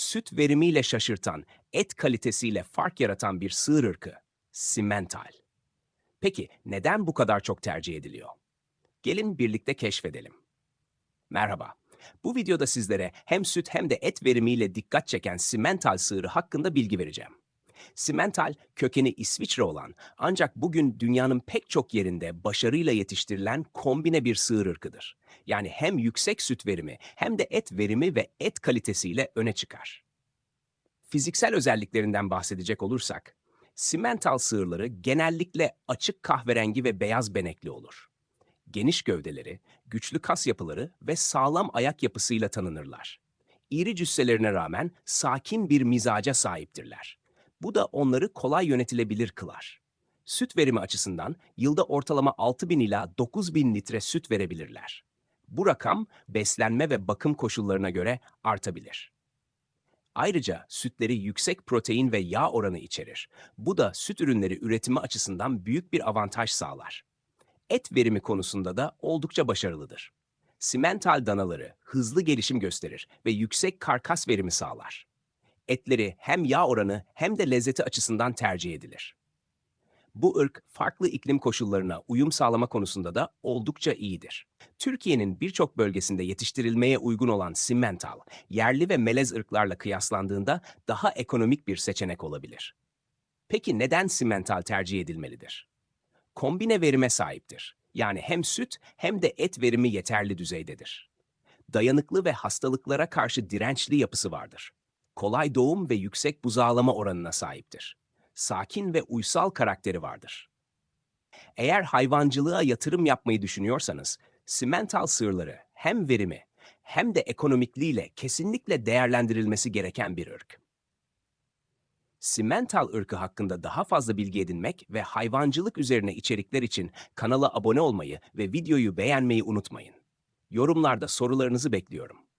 süt verimiyle şaşırtan, et kalitesiyle fark yaratan bir sığır ırkı, Simmental. Peki neden bu kadar çok tercih ediliyor? Gelin birlikte keşfedelim. Merhaba. Bu videoda sizlere hem süt hem de et verimiyle dikkat çeken Simmental sığırı hakkında bilgi vereceğim. Simmental kökeni İsviçre olan ancak bugün dünyanın pek çok yerinde başarıyla yetiştirilen kombine bir sığır ırkıdır. Yani hem yüksek süt verimi hem de et verimi ve et kalitesiyle öne çıkar. Fiziksel özelliklerinden bahsedecek olursak, Simmental sığırları genellikle açık kahverengi ve beyaz benekli olur. Geniş gövdeleri, güçlü kas yapıları ve sağlam ayak yapısıyla tanınırlar. İri cüsselerine rağmen sakin bir mizaca sahiptirler. Bu da onları kolay yönetilebilir kılar. Süt verimi açısından yılda ortalama 6000 ila 9000 litre süt verebilirler. Bu rakam beslenme ve bakım koşullarına göre artabilir. Ayrıca sütleri yüksek protein ve yağ oranı içerir. Bu da süt ürünleri üretimi açısından büyük bir avantaj sağlar. Et verimi konusunda da oldukça başarılıdır. Simental danaları hızlı gelişim gösterir ve yüksek karkas verimi sağlar. Etleri hem yağ oranı hem de lezzeti açısından tercih edilir. Bu ırk farklı iklim koşullarına uyum sağlama konusunda da oldukça iyidir. Türkiye'nin birçok bölgesinde yetiştirilmeye uygun olan simmental, yerli ve melez ırklarla kıyaslandığında daha ekonomik bir seçenek olabilir. Peki neden simmental tercih edilmelidir? Kombine verime sahiptir. Yani hem süt hem de et verimi yeterli düzeydedir. Dayanıklı ve hastalıklara karşı dirençli yapısı vardır. Kolay doğum ve yüksek buzağlama oranına sahiptir sakin ve uysal karakteri vardır. Eğer hayvancılığa yatırım yapmayı düşünüyorsanız, simental sığırları hem verimi hem de ekonomikliğiyle kesinlikle değerlendirilmesi gereken bir ırk. Simental ırkı hakkında daha fazla bilgi edinmek ve hayvancılık üzerine içerikler için kanala abone olmayı ve videoyu beğenmeyi unutmayın. Yorumlarda sorularınızı bekliyorum.